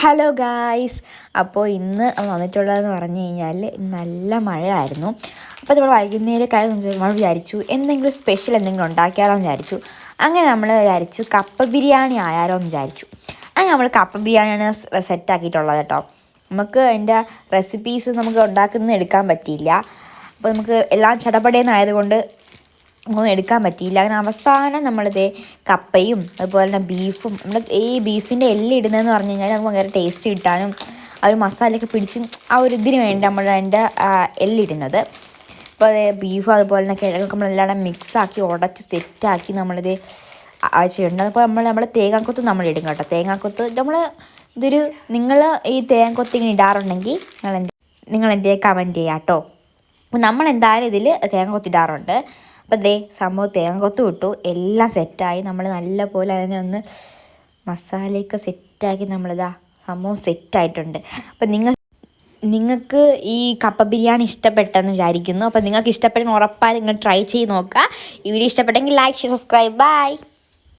Hello guys അപ്പോൾ ഇന്ന് വന്നിട്ടുള്ളതെന്ന് പറഞ്ഞു കഴിഞ്ഞാൽ നല്ല മഴയായിരുന്നു. അപ്പോൾ നമ്മൾ വൈകുന്നേരം കാര്യം നമ്മൾ വിചാരിച്ചു എന്തെങ്കിലും സ്പെഷ്യൽ എന്തെങ്കിലും ഉണ്ടാക്കിയാലോ എന്ന് വിചാരിച്ചു. അങ്ങനെ നമ്മൾ വിചാരിച്ചു കപ്പ ബിരിയാണി ആയാലോ എന്ന് വിചാരിച്ചു. അങ്ങനെ നമ്മൾ കപ്പ ബിരിയാണിയാണ് സെറ്റാക്കിയിട്ടുള്ളത് കേട്ടോ. നമുക്ക് അതിന്റെ റെസിപ്പീസ് നമുക്ക് ഉണ്ടാക്കുന്നത് എടുക്കാൻ പറ്റിയില്ല. അപ്പോൾ നമുക്ക് എല്ലാം ചടപടയെന്നായതുകൊണ്ട് ഒന്നും എടുക്കാൻ പറ്റിയില്ല. അങ്ങനെ അവസാനം നമ്മളിത് കപ്പയും അതുപോലെ തന്നെ ബീഫും നമ്മൾ ഈ ബീഫിന്റെ എല്ല് ഇടുന്നതെന്ന് പറഞ്ഞു കഴിഞ്ഞാൽ നമുക്ക് ഭയങ്കര ടേസ്റ്റ് കിട്ടാനും ആ ഒരു മസാലയൊക്കെ പിടിച്ച് ആ ഒരു ഇതിന് വേണ്ടി നമ്മൾ അതിന്റെ എല്ലിടുന്നത് അപ്പോൾ അത് ബീഫും അതുപോലെ തന്നെ കിഴങ്ങൊക്കെ നമ്മളെല്ലാം മിക്സാക്കി ഉടച്ച് സെറ്റാക്കി നമ്മളിത് ചെയ്യേണ്ടത്. അപ്പോൾ നമ്മൾ നമ്മൾ തേങ്ങാക്കൊത്ത് നമ്മളിടും കേട്ടോ. തേങ്ങാക്കൊത്ത് നമ്മൾ ഇതൊരു നിങ്ങൾ ഈ തേങ്ങാക്കൊത്ത് ഇങ്ങനെ ഇടാറുണ്ടെങ്കിൽ നിങ്ങൾ എന്ത് നിങ്ങൾ എന്തേ കമന്റ് ചെയ്യാം കേട്ടോ അപ്പോൾ നമ്മൾ എന്തായാലും ഇതിൽ തേങ്ങ കൊത്തിടാറുണ്ട് അപ്പോൾ ദേ സംഭവം തേങ്ങ കൊത്തു വിട്ടു. എല്ലാം സെറ്റായി നമ്മൾ നല്ല പോലെ അതിനെ ഒന്ന് മസാലയൊക്കെ സെറ്റാക്കി നമ്മളിതാ സംഭവം സെറ്റായിട്ടുണ്ട് അപ്പം നിങ്ങൾ നിങ്ങൾക്ക് ഈ കപ്പ ബിരിയാണി ഇഷ്ടപ്പെട്ടെന്ന് വിചാരിക്കുന്നു. അപ്പോൾ നിങ്ങൾക്ക് ഇഷ്ടപ്പെടുന്ന ഉറപ്പായി നിങ്ങൾ ട്രൈ ചെയ്ത് നോക്കുക. ഈ വീഡിയോ ഇഷ്ടപ്പെട്ടെങ്കിൽ ലൈക്ക് സബ്സ്ക്രൈബ് ബൈ